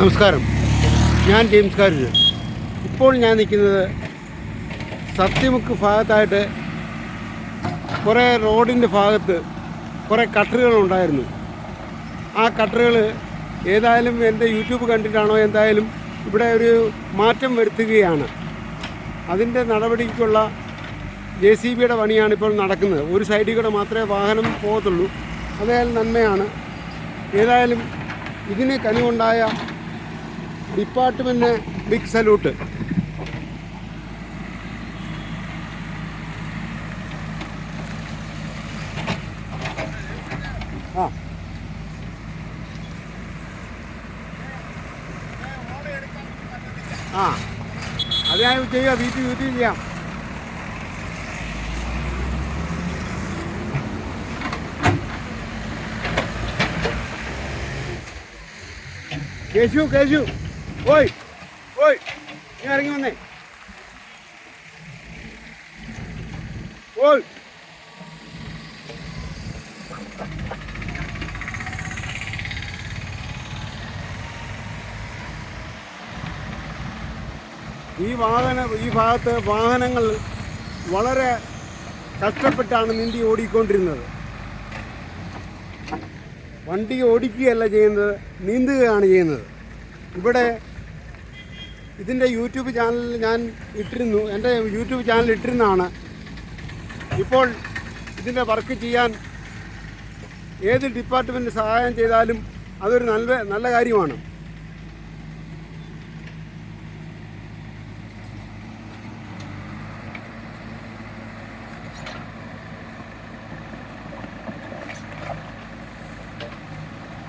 നമസ്കാരം. ഞാൻ ജെയിംസ് കാരൂര് ഇപ്പോൾ ഞാൻ നിൽക്കുന്നത് സത്യമുക്ക് ഭാഗത്തായിട്ട് കുറേ റോഡിന്റെ ഭാഗത്ത് കുറേ കട്ടറുകൾ ഉണ്ടായിരുന്നു. ആ കട്ടറുകൾ ഏതായാലും എന്റെ യൂട്യൂബ് കണ്ടിട്ടാണോ എന്തായാലും ഇവിടെ ഒരു മാറ്റം വരുത്തുകയാണ്. അതിന്റെ നടപടിക്കുള്ള ജെ സി ബിയുടെ പണിയാണ് ഇപ്പോൾ നടക്കുന്നത്. ഒരു സൈഡിൽ കൂടെ മാത്രമേ വാഹനം പോകത്തുള്ളൂ. അതായാലും നന്മയാണ്. ഏതായാലും ഇതിന് കനിവുണ്ടായ ഡിപ്പാർട്ട്മെന്റിന് ബിഗ് സല്യൂട്ട് ആ. ആ. അത് ഞാൻ ചെയ്യാം വീട്ടിൽ വീട്ടിൽ ചെയ്യാം. കേശു കേശു. ഓയ് ഓയ് നീ ഇറങ്ങി വന്നേ. ഓയ് ഈ വാഹന ഈ ഭാഗത്ത് വാഹനങ്ങൾ വളരെ കഷ്ടപ്പെട്ടാണ് നീന്തി ഓടിക്കൊണ്ടിരുന്നത്. വണ്ടി ഓടിക്കുകയല്ല ചെയ്യുന്നത് നീന്തുകയാണ് ചെയ്യുന്നത്. ഇവിടെ ഇതിന്റെ യൂട്യൂബ് ചാനലിൽ ഞാൻ ഇട്ടിരുന്നു എന്റെ യൂട്യൂബ് ചാനൽ ഇട്ടിരുന്നതാണ്. ഇപ്പോൾ ഇതിന്റെ വർക്ക് ചെയ്യാൻ ഏത് ഡിപ്പാർട്ട്മെന്റ് സഹായം ചെയ്താലും അതൊരു നല്ല നല്ല കാര്യമാണ്.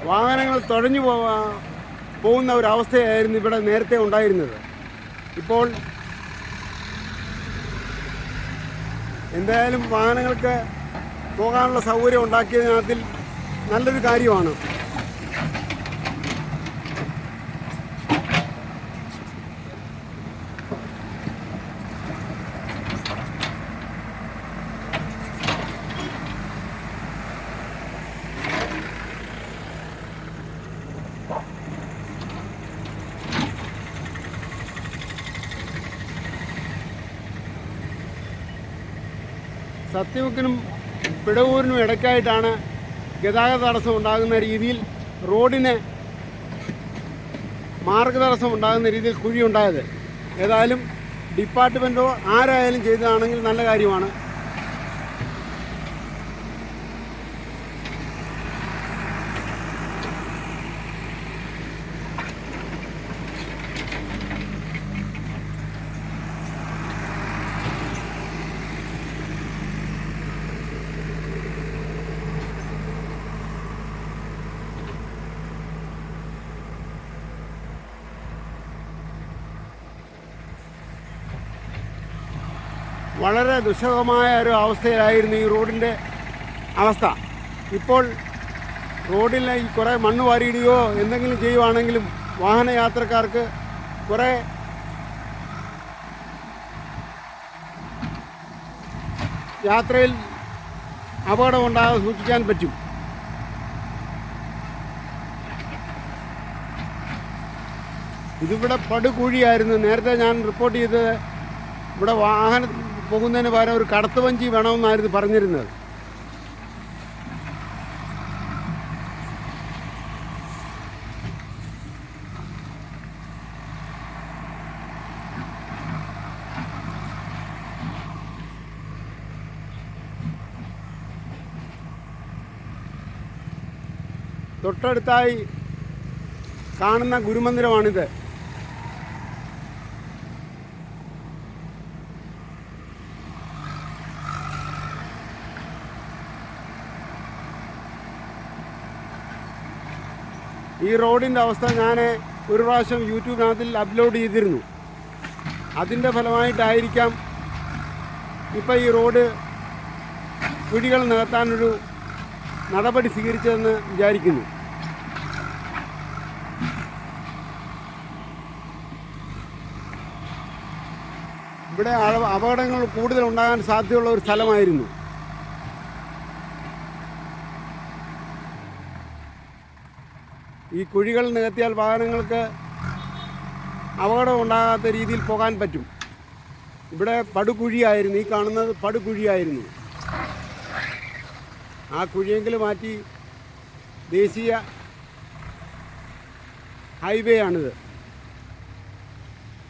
വാഹനങ്ങൾ തുഴഞ്ഞു പോവാ പോകുന്ന ഒരവസ്ഥയായിരുന്നു ഇവിടെ നേരത്തെ ഉണ്ടായിരുന്നത്. ഇപ്പോൾ എന്തായാലും വാഹനങ്ങൾക്ക് പോകാനുള്ള സൗകര്യം ഉണ്ടാക്കിയതിനകത്തിൽ നല്ലൊരു കാര്യമാണ്. സത്യമുക്കിനും പിടവൂരിനും ഇടയ്ക്കായിട്ടാണ് ഗതാഗത തടസ്സം ഉണ്ടാകുന്ന രീതിയിൽ റോഡിന് മാർഗതടസ്സം ഉണ്ടാകുന്ന രീതിയിൽ കുഴി ഉണ്ടായത് ഏതായാലും ഡിപ്പാർട്ട്മെന്റോ ആരായാലും ചെയ്തതാണെങ്കിൽ നല്ല കാര്യമാണ്. വളരെ ദുഷകമായ ഒരു അവസ്ഥയിലായിരുന്നു ഈ റോഡിന്റെ അവസ്ഥ. ഇപ്പോൾ റോഡിൽ ഈ കുറേ മണ്ണ് വാരിയിടുകയോ എന്തെങ്കിലും ചെയ്യുവാണെങ്കിലും വാഹനയാത്രക്കാർക്ക് കുറേ യാത്രയിൽ അപകടം ഉണ്ടാകാതെ സൂക്ഷിക്കാൻ പറ്റും. ഇതിവിടെ പടുകുഴിയായിരുന്നു. നേരത്തെ ഞാൻ റിപ്പോർട്ട് ചെയ്തത് ഇവിടെ വാഹനം പോകുന്നതിന് പകരം ഒരു കടത്ത് വഞ്ചി വേണമെന്നായിരുന്നു പറഞ്ഞിരുന്നത്. തൊട്ടടുത്തായി കാണുന്ന ഗുരുമന്ദിരമാണിത്. ഈ റോഡിന്റെ അവസ്ഥ ഞാൻ ഒരു പ്രാവശ്യം യൂട്യൂബിനകത്തിൽ അപ്ലോഡ് ചെയ്തിരുന്നു. അതിന്റെ ഫലമായിട്ടായിരിക്കാം ഇപ്പം ഈ റോഡ് കുഴികൾ നികത്താനൊരു നടപടി സ്വീകരിച്ചതെന്ന് വിചാരിക്കുന്നു. ഇവിടെ അപകടങ്ങൾ കൂടുതൽ ഉണ്ടാകാൻ സാധ്യതയുള്ള ഒരു സ്ഥലമായിരുന്നു. ഈ കുഴികൾ നികത്തിയാൽ വാഹനങ്ങൾക്ക് അപകടം ഉണ്ടാകാത്ത രീതിയിൽ പോകാൻ പറ്റും. ഇവിടെ പടുകുഴിയായിരുന്നു ഈ കാണുന്നത് പടുകുഴിയായിരുന്നു. ആ കുഴിയെങ്കിലും മാറ്റി ദേശീയ ഹൈവേ ആണിത്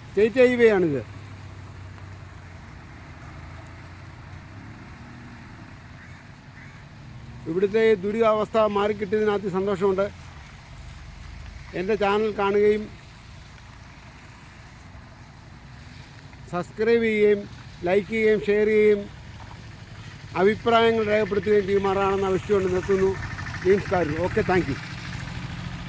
സ്റ്റേറ്റ് ഹൈവേ ആണിത് ഇവിടുത്തെ ദുരിതാവസ്ഥ മാറിക്കിട്ടിയതിനകത്ത് സന്തോഷമുണ്ട്. എന്റെ ചാനൽ കാണുകയും സബ്സ്ക്രൈബ് ചെയ്യുകയും ലൈക്ക് ചെയ്യുകയും ഷെയർ ചെയ്യുകയും അഭിപ്രായങ്ങൾ രേഖപ്പെടുത്തുകയും ചെയ്യുമാറാണെന്ന് ആവശ്യമുണ്ട് നിർത്തുന്നു. നമസ്കാരം. Okay thank